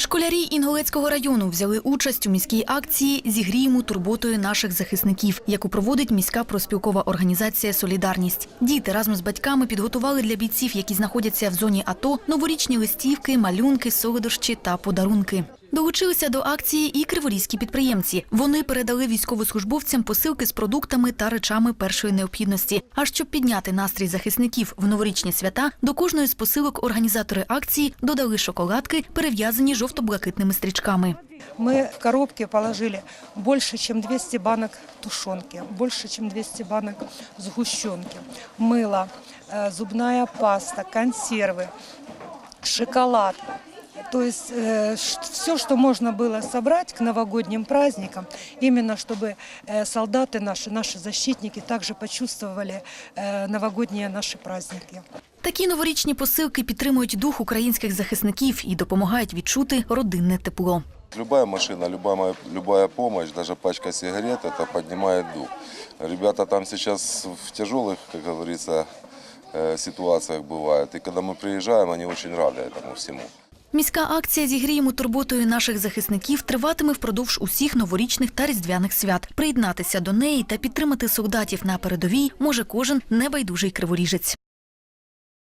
Школярі Інгулецького району взяли участь у міській акції Зігріємо турботою наших захисників, яку проводить міська проспілкова організація Солідарність. Діти разом з батьками підготували для бійців, які знаходяться в зоні АТО, новорічні листівки, малюнки, солодощі та подарунки. Долучилися до акції і криворізькі підприємці. Вони передали військовослужбовцям посилки з продуктами та речами першої необхідності. А щоб підняти настрій захисників в новорічні свята, до кожної з посилок організатори акції додали шоколадки, перев'язані жовто-блакитними стрічками. Мы в коробке положили больше, чем 200 банок тушенки, больше, чем 200 банок сгущенки, мыло, э, зубная паста, консервы, шоколад. То есть все, что можно было собрать к новогодним праздникам, именно чтобы э, солдаты наши, наши защитники также почувствовали э, новогодние наши праздники. Такі новорічні посилки підтримують дух українських захисників і допомагають відчути родинне тепло. Любая машина, любая, моя- любая помощь, даже пачка сигарет, это поднимает дух. Ребята там сейчас в тяжелых, как говорится, э, ситуациях бывают. И когда мы приезжаем, они очень рады этому всему. Міська акція Зігріємо турботою наших захисників триватиме впродовж усіх новорічних та різдвяних свят. Приєднатися до неї та підтримати солдатів на передовій може кожен небайдужий криворіжець.